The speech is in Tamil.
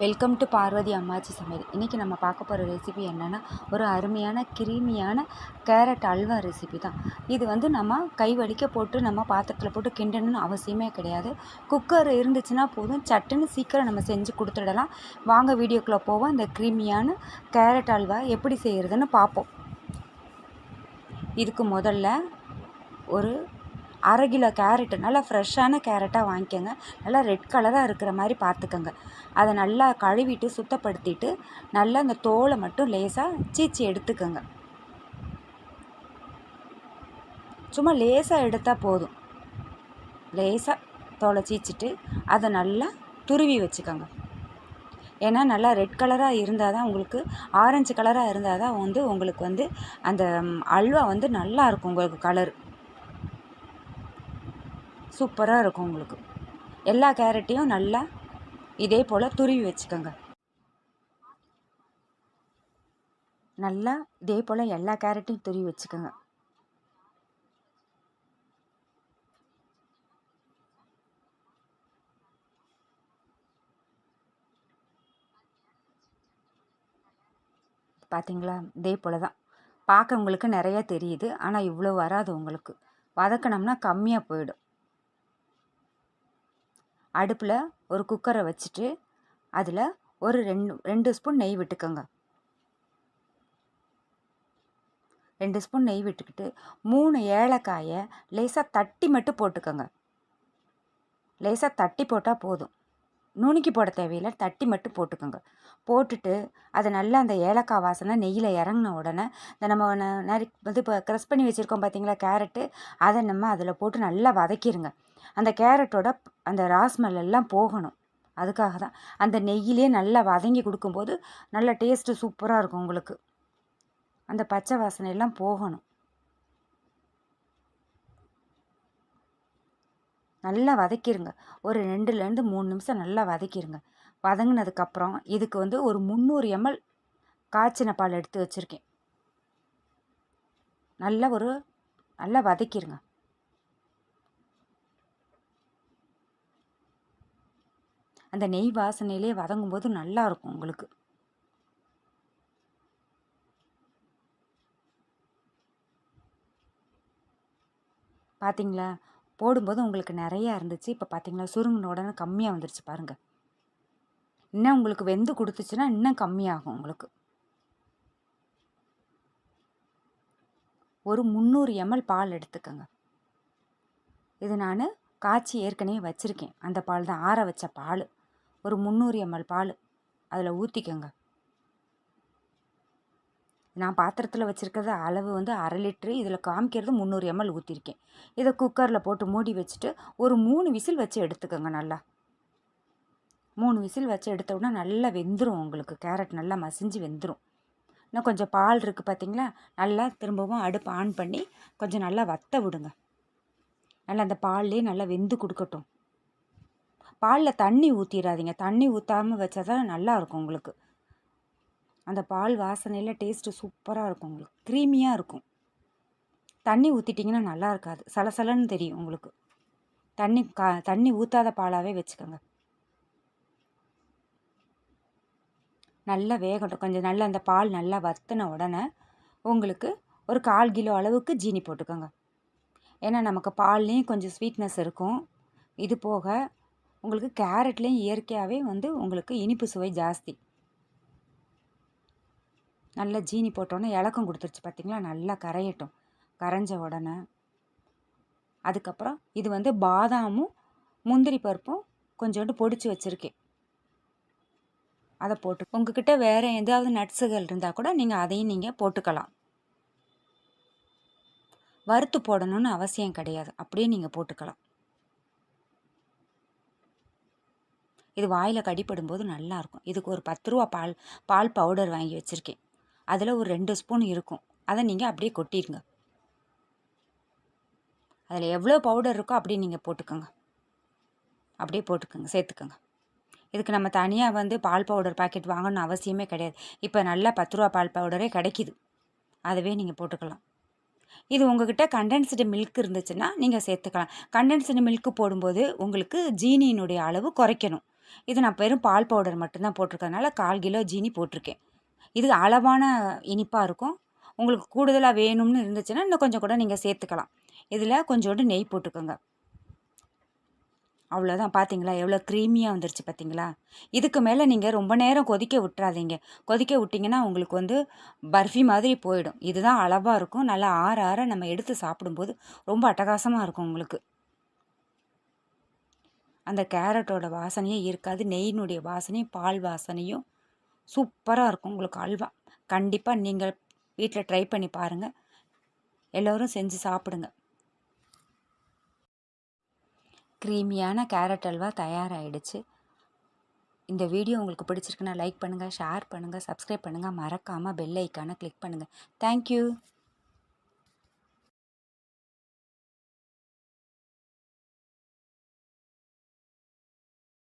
வெல்கம் டு பார்வதி அம்மாச்சி சமையல் இன்றைக்கி நம்ம பார்க்க போகிற ரெசிபி என்னென்னா ஒரு அருமையான கிரீமியான கேரட் அல்வா ரெசிபி தான். இது வந்து நம்ம கை வலிக்க போட்டு நம்ம பாத்திரத்தில் போட்டு கிண்டணும்னு அவசியமே கிடையாது. குக்கர் இருந்துச்சுன்னா போதும். சட்டுன்னு சீக்கிரம் நம்ம செஞ்சு கொடுத்துடலாம். வாங்க வீடியோக்குள்ளே போவோம். இந்த கிரீமியான கேரட் அல்வா எப்படி செய்கிறதுன்னு பார்ப்போம். இதுக்கு முதல்ல ஒரு அரை கிலோ கேரட்டு நல்லா ஃப்ரெஷ்ஷான கேரட்டாக வாங்கிக்கோங்க. நல்லா ரெட் கலராக இருக்கிற மாதிரி பார்த்துக்கோங்க. அதை நல்லா கழுவிட்டு சுத்தப்படுத்திட்டு நல்லா அந்த தோலை மட்டும் லேசாக சீச்சி எடுத்துக்கோங்க. சும்மா லேசாக எடுத்தால் போதும். லேசாக தோலை சீச்சிட்டு அதை நல்லா துருவி வச்சுக்கோங்க. ஏன்னா நல்லா ரெட் கலராக இருந்தால் தான் உங்களுக்கு ஆரஞ்சு கலராக இருந்தால் தான் வந்து உங்களுக்கு வந்து அந்த அல்வா வந்து நல்லாயிருக்கும் உங்களுக்கு கலர் சூப்பராக இருக்கும் உங்களுக்கு. எல்லா கேரட்டையும் நல்லா இதே போல் துருவி வச்சுக்கோங்க. நல்லா இதே போல் எல்லா கேரட்டையும் துருவி வச்சுக்கோங்க. பார்த்தீங்களா இதே போல் தான். பார்க்க உங்களுக்கு நிறைய தெரியுது. ஆனால் இவ்வளோ வராது உங்களுக்கு. வதக்கினோம்னா கம்மியாக போயிடும். அடுப்பில் ஒரு குக்கரை வச்சுட்டு அதில் ஒரு ரெண்டு ரெண்டு ஸ்பூன் நெய் விட்டுக்கோங்க. ரெண்டு ஸ்பூன் நெய் விட்டுக்கிட்டு மூணு ஏலக்காயை லேசாக தட்டி மட்டும் போட்டுக்கோங்க. லேசாக தட்டி போட்டால் போதும். நுணுக்கி போட தேவையில்லை தட்டி மட்டும் போட்டுக்கோங்க. போட்டுட்டு அதை நல்லா அந்த ஏலக்காய் வாசனை நெய்யில் இறங்கின உடனே இந்த நம்ம நறு இது இப்போ க்ரஷ் பண்ணி வச்சுருக்கோம் பார்த்தீங்களா கேரட்டு அதை நம்ம அதில் போட்டு நல்லா வதக்கிடுங்க அந்த கேரட்டோட அந்த ராஸ்மெல் எல்லாம் போகணும். அதுக்காக தான் அந்த நெய்யிலே நல்லா வதங்கி கொடுக்கும்போது நல்ல டேஸ்ட்டு சூப்பராக இருக்கும் உங்களுக்கு. அந்த பச்சை வாசனை எல்லாம் போகணும். நல்லா வதக்கிடுங்க ஒரு ரெண்டுலேருந்து மூணு நிமிஷம் நல்லா வதக்கிடுங்க வதங்கினதுக்கப்புறம் இதுக்கு வந்து ஒரு முந்நூறு எம்எல் காய்ச்சின பால் எடுத்து வச்சுருக்கேன். நல்லா ஒரு நல்லா வதக்கிடுங்க அந்த நெய் வாசனையிலே வதங்கும்போது நல்லாயிருக்கும் நல்லா இருக்கும் உங்களுக்கு. பார்த்தீங்களா போடும்போது உங்களுக்கு நிறையா இருந்துச்சு. இப்போ பார்த்தீங்களா சுருங்கின உடனே கம்மியாக வந்துருச்சு பாருங்கள் இன்னும் உங்களுக்கு வெந்து கொடுத்துச்சுன்னா இன்னும் கம்மியாகும் உங்களுக்கு. ஒரு முந்நூறு எம்எல் பால் எடுத்துக்கோங்க. இது நான் காய்ச்சி ஏற்கனவே வச்சுருக்கேன். அந்த பால் தான். ஆற வச்ச பால். ஒரு முந்நூறு எம்எல் பால் அதில் ஊற்றிக்கோங்க நான் பாத்திரத்தில் வச்சுருக்கிறது அளவு வந்து அரை லிட்ரு இதில் காமிக்கிறது முந்நூறு எம்எல் ஊற்றிருக்கேன் இதை குக்கரில் போட்டு மூடி வச்சுட்டு ஒரு மூணு விசில் வச்சு எடுத்துக்கோங்க நல்லா. மூணு விசில் வச்சு எடுத்த உடனே நல்லா வெந்துடும் உங்களுக்கு கேரட் நல்லா மசிஞ்சு வெந்துடும் இன்னும் கொஞ்சம் பால் இருக்குது பார்த்தீங்களா நல்லா திரும்பவும் அடுப்பு ஆன் பண்ணி கொஞ்சம் நல்லா வத்த விடுங்க. நல்லா அந்த பால்லே நல்லா வெந்து கொடுக்கட்டும். பாலில் தண்ணி ஊற்றிடாதீங்க தண்ணி ஊற்றாமல் வச்சா தான் நல்லாயிருக்கும் உங்களுக்கு. அந்த பால் வாசனையில் டேஸ்ட்டு சூப்பராக இருக்கும் உங்களுக்கு. க்ரீமியாக இருக்கும். தண்ணி ஊற்றிட்டிங்கன்னா நல்லா இருக்காது. சலசலன்னு தெரியும் உங்களுக்கு. தண்ணி கா தண்ணி ஊற்றாத பாலாகவே வச்சுக்கோங்க. நல்லா வேகட்டும். கொஞ்சம் நல்லா அந்த பால் நல்லா வத்தின உடனே உங்களுக்கு ஒரு கால் கிலோ அளவுக்கு ஜீனி போட்டுக்கோங்க. ஏன்னா நமக்கு பால்லேயும் கொஞ்சம் ஸ்வீட்னஸ் இருக்கும். இது போக உங்களுக்கு கேரட்லேயும் இயற்கையாகவே வந்து உங்களுக்கு இனிப்பு சுவை ஜாஸ்தி. நல்லா ஜீனி போட்டோன்னே இலக்கம் கொடுத்துருச்சு பார்த்திங்களா நல்லா கரையட்டும். கரைஞ்ச உடனே. அதுக்கப்புறம் இது வந்து பாதாமும் முந்திரி பருப்பும் கொஞ்சோண்டு பொடிச்சு வச்சுருக்கேன். அதை போட்டு உங்ககிட்ட வேறு ஏதாவது நட்ஸுகள் இருந்தால் கூட நீங்கள் அதையும் நீங்கள் போட்டுக்கலாம். வறுத்து போடணும்னு அவசியம் கிடையாது. அப்படியே நீங்கள் போட்டுக்கலாம். இது வாயில் கடிப்படும்போது நல்லாயிருக்கும் இதுக்கு ஒரு பத்து ரூபா பால் பால் பவுடர் வாங்கி வச்சுருக்கேன். அதில் ஒரு ரெண்டு ஸ்பூன் இருக்கும். அதை நீங்கள் அப்படியே கொட்டிடுங்க. அதில் எவ்வளோ பவுடர் இருக்கோ அப்படியே நீங்கள் போட்டுக்கோங்க. அப்படியே போட்டுக்கோங்க சேர்த்துக்கோங்க. இதுக்கு நம்ம தனியாக வந்து பால் பவுடர் பாக்கெட் வாங்கணும்னு அவசியமே கிடையாது. இப்போ நல்லா பத்து ரூபா பால் பவுடரே கிடைக்கிது. அதுவே நீங்கள் போட்டுக்கலாம். இது உங்ககிட்ட கண்டென்ஸ்டு மில்க் இருந்துச்சுன்னா நீங்கள் சேர்த்துக்கலாம். கண்டென்ஸ்டு மில்க்கு போடும்போது உங்களுக்கு ஜீனியினுடைய அளவு குறைக்கணும். இது நான் வெறும் பால் பவுடர் மட்டும்தான் போட்டிருக்கறனால கால் கிலோ ஜீனி போட்டிருக்கேன். இது அளவான இனிப்பாக இருக்கும். உங்களுக்கு கூடுதலாக வேணும்னு இருந்துச்சுன்னா இன்னும் கொஞ்சம் கூட நீங்கள் சேர்த்துக்கலாம். இதில் கொஞ்சோண்டு நெய் போட்டுக்கோங்க. அவ்வளோதான் பார்த்தீங்களா எவ்வளோ க்ரீமியாக வந்துருச்சு பார்த்தீங்களா இதுக்கு மேலே நீங்கள் ரொம்ப நேரம் கொதிக்க விட்டுறாதீங்க. கொதிக்க விட்டிங்கன்னா உங்களுக்கு வந்து பர்ஃபி மாதிரி போயிடும். இதுதான் அளவாக இருக்கும். நல்லா ஆற ஆற நம்ம எடுத்து சாப்பிடும்போது ரொம்ப அட்டகாசமாக இருக்கும் உங்களுக்கு. அந்த கேரட்டோட வாசனையே இருக்காது. நெய்யினுடைய வாசனையும் பால் வாசனையும் சூப்பராக இருக்கும் உங்களுக்கு அல்வா. கண்டிப்பாக நீங்கள் வீட்டில் ட்ரை பண்ணி பாருங்கள் எல்லோரும் செஞ்சு சாப்பிடுங்க. க்ரீமியான கேரட் அல்வா தயாராகிடுச்சு இந்த வீடியோ உங்களுக்கு பிடிச்சிருக்குன்னா லைக் பண்ணுங்கள் ஷேர் பண்ணுங்கள் சப்ஸ்கிரைப் பண்ணுங்கள் மறக்காமல் பெல் ஐக்கானை கிளிக் பண்ணுங்கள் தேங்க்யூ